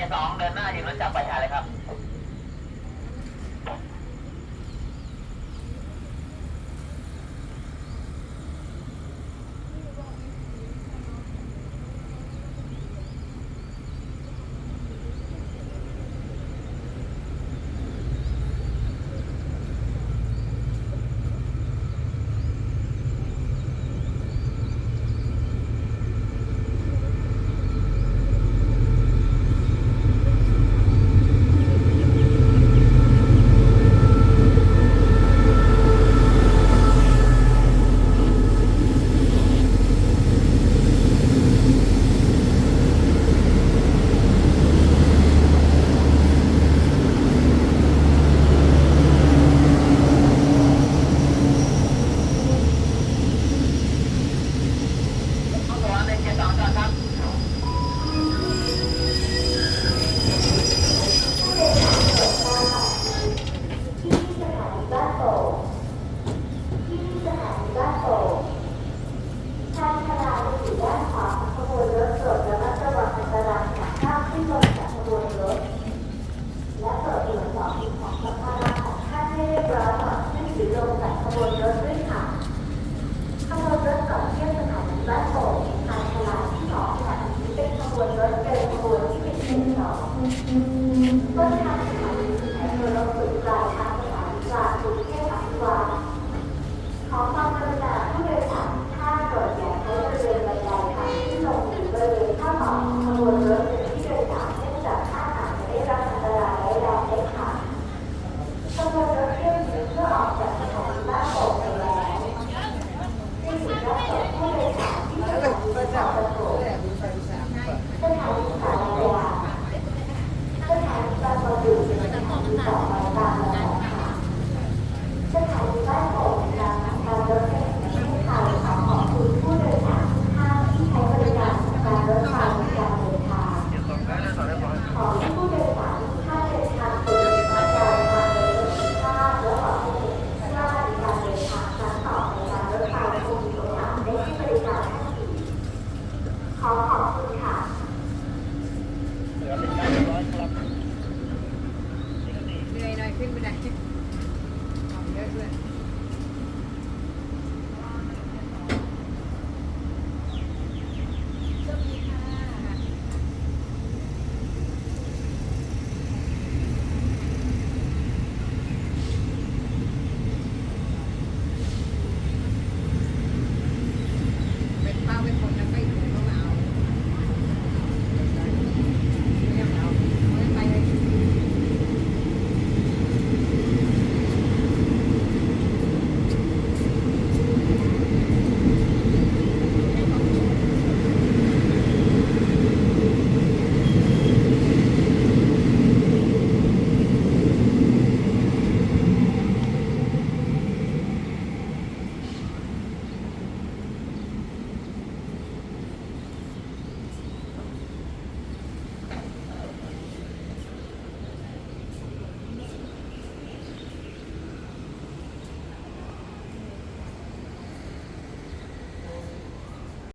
เจ็ดสองเดินหน้าอยู่รถจับไปหาเลยครับ What's happening?